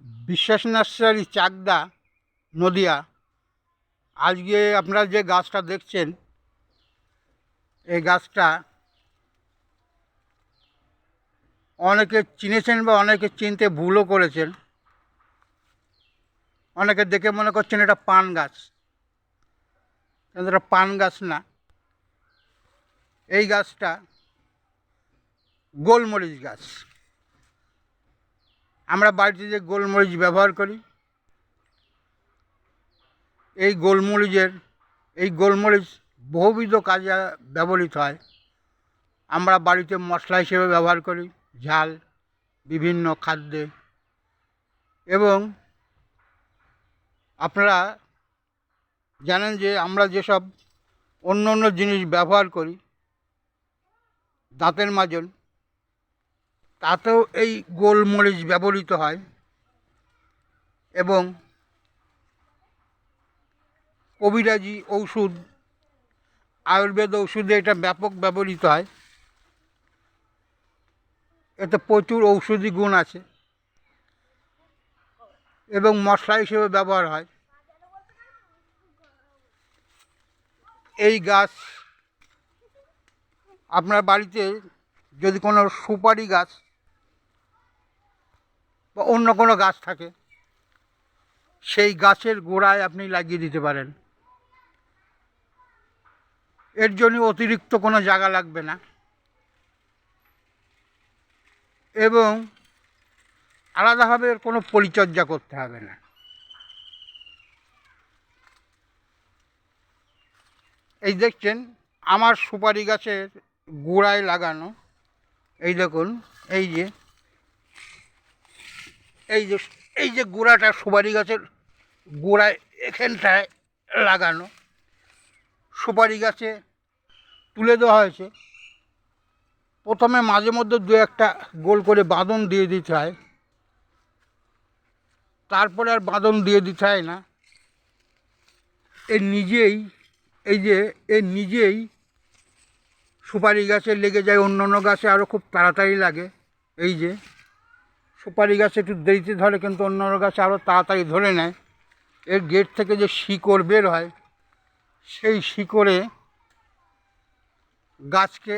বিশ্বাস নার্সারি, চাকদা, নদিয়া। আজকে আপনারা যে গাছটা দেখছেন, এই গাছটা অনেকে চিনেছেন বা অনেকে চিনতে ভুলও করেছেন। অনেকে দেখে মনে করছেন এটা পান গাছ। কিন্তু এটা পান গাছ না। এই গাছটা গোলমরিচ গাছ। আমরা বাড়িতে যে গোলমরিচ ব্যবহার করি, এই গোলমরিচের, এই গোলমরিচ বহুবিধ কাজে ব্যবহৃত হয়। আমরা বাড়িতে মশলা হিসেবে ব্যবহার করি, ঝাল, বিভিন্ন খাদ্যে। এবং আপনারা জানেন যে আমরা যেসব অন্য অন্য জিনিস ব্যবহার করি, দাঁতের মাজন তাতেও এই গোলমরিচ ব্যবহৃত হয় এবং কবিরাজি ঔষধ, আয়ুর্বেদ ঔষধে এটা ব্যাপক ব্যবহৃত হয়। এতে প্রচুর ঔষধি গুণ আছে এবং মশলা হিসেবে ব্যবহার হয়। এই গাছ আপনার বাড়িতে যদি কোনো সুপারি গাছ বা অন্য কোনো গাছ থাকে, সেই গাছের গোড়ায় আপনি লাগিয়ে দিতে পারেন। এর জন্য অতিরিক্ত কোনো জায়গা লাগবে না। এবং আলাদাভাবে এর কোনো পরিচর্যা করতে হবে না। এই দেখছেন, আমার সুপারি গাছের গোড়ায় লাগানো, এই দেখুন, এই যে এই যে এই যে গোড়াটা সুপারি গাছের গোড়ায় এখানটায় লাগানো। সুপারি গাছে তুলে দেওয়া হয়েছে। প্রথমে মাঝে মধ্যে দু একটা গোল করে বাঁধন দিয়ে দিতে হয়। তারপরে আর বাঁধন দিয়ে দিতে হয় না। এ নিজেই, এই যে, এ নিজেই সুপারি গাছে লেগে যায়। অন্য অন্য গাছে আরও খুব তাড়াতাড়ি লাগে। এই যে সুপারি গাছ একটু দেরিতে ধরে, কিন্তু অন্য গাছে আরও তাড়াতাড়ি ধরে নেয়। এর গেট থেকে যে শিকড় বের হয়, সেই শিকড়ে গাছকে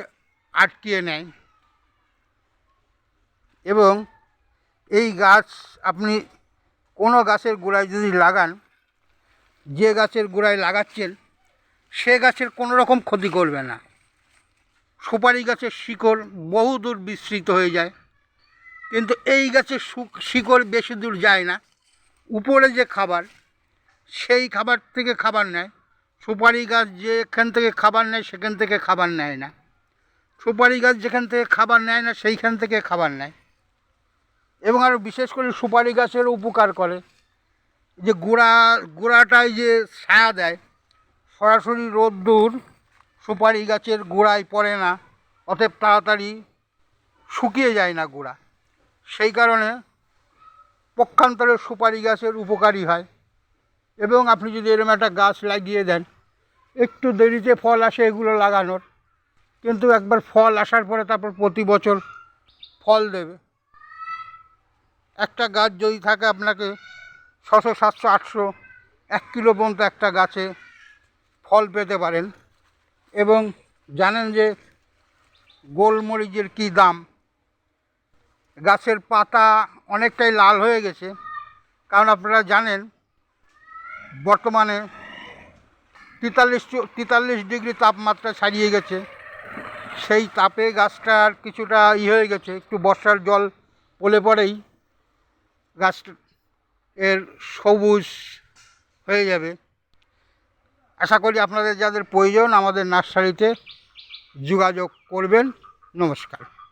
আটকিয়ে নেয়। এবং এই গাছ আপনি কোনো গাছের গোড়ায় যদি লাগান, যে গাছের গোড়ায় লাগাচ্ছেন, সে গাছের কোনো রকম ক্ষতি করবে না। সুপারি গাছের শিকড় বহু দূর বিস্তৃত হয়ে যায়। কিন্তু এই গাছের শিকড় বেশি দূর যায় না। উপরে যে খাবার, সেই খাবার থেকে খাবার নেয়। সুপারি গাছ যেখান থেকে খাবার নেয়, সেখান থেকে খাবার নেয় না। সুপারি গাছ যেখান থেকে খাবার নেয় না, সেইখান থেকে খাবার নেয়। এবং আরও বিশেষ করে সুপারি গাছের উপকার করে। যে গোড়া গোড়াটায় যে ছায়া দেয়, সরাসরি রোদ্দুর সুপারি গাছের গোড়ায় পড়ে না, অতএব তাড়াতাড়ি শুকিয়ে যায় না গোড়া। সেই কারণে পক্ষান্তরে সুপারি গাছের উপকারী হয়। এবং আপনি যদি এরকম একটা গাছ লাগিয়ে দেন, একটু দেরিতে ফল আসে এগুলো লাগানোর। কিন্তু একবার ফল আসার পরে তারপর প্রতি বছর ফল দেবে। একটা গাছ যদি থাকে আপনাকে ছশো, সাতশো, আটশো, এক কিলো পর্যন্ত একটা গাছে ফল পেতে পারেন। এবং জানেন যে গোলমরিচের কী দাম? গাছের পাতা অনেকটাই লাল হয়ে গেছে। কারণ আপনারা জানেন, বর্তমানে তেতাল্লিশ তেতাল্লিশ ডিগ্রি তাপমাত্রা ছাড়িয়ে গেছে। সেই তাপে গাছটার কিছুটা ই হয়ে গেছে, একটু বর্ষার জল পলে পরেই গাছ এর সবুজ হয়ে যাবে। আশা করি আপনাদের যাদের প্রয়োজন আমাদের নার্সারিতে যোগাযোগ করবেন। নমস্কার।